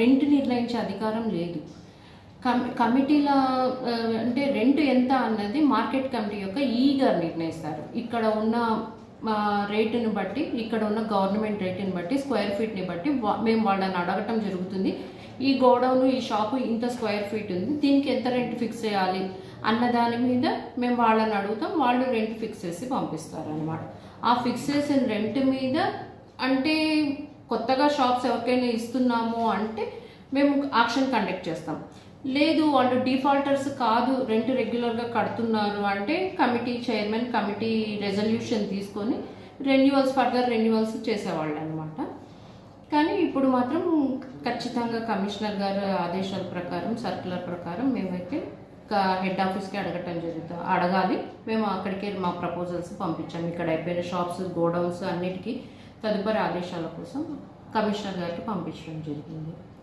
Rent నిర్ణయించే అధికారం లేదు. కమి కమిటీల అంటే రెంట్ ఎంత అన్నది మార్కెట్ కమిటీ యొక్క ఈగా నిర్ణయిస్తారు. ఇక్కడ ఉన్న రేటును బట్టి ఇక్కడ ఉన్న గవర్నమెంట్ రేటుని బట్టి స్క్వేర్ ఫీట్ని బట్టి మేము వాళ్ళని అడగటం జరుగుతుంది. ఈ గోడౌన్ ఈ షాపు ఇంత స్క్వేర్ ఫీట్ ఉంది. దీనికి ఎంత రెంట్ ఫిక్స్ చేయాలి అన్న దాని మీద మేము వాళ్ళని అడుగుతాం. వాళ్ళు రెంట్ ఫిక్స్ చేసి పంపిస్తారు అనమాట ఆ ఫిక్స్ చేసిన రెంట్ మీద అంటే కొత్తగా షాప్స్ ఎవరికైనా ఇస్తున్నాము అంటే మేము ఆక్షన్ కండక్ట్ చేస్తాం. లేదు వాళ్ళు డిఫాల్టర్స్ కాదు రెంట్ రెగ్యులర్గా కడుతున్నారు అంటే కమిటీ చైర్మన్ కమిటీ రెజల్యూషన్ తీసుకొని రెన్యువల్స్ ఫర్దర్ రెన్యువల్స్ చేసేవాళ్ళు అనమాట కానీ ఇప్పుడు మాత్రం ఖచ్చితంగా కమిషనర్ గారు ఆదేశాల ప్రకారం సర్కులర్ ప్రకారం మేమైతే హెడ్ ఆఫీస్కి అడగటం జరుగుతుంది అడగాలి. మేము అక్కడికి మా ప్రపోజల్స్ పంపించాము ఇక్కడ అయిపోయిన షాప్స్ గోడౌన్స్ అన్నిటికీ తదుపరి ఆదేశాల కోసం కమిషనర్ గారికి పంపించడం జరిగింది.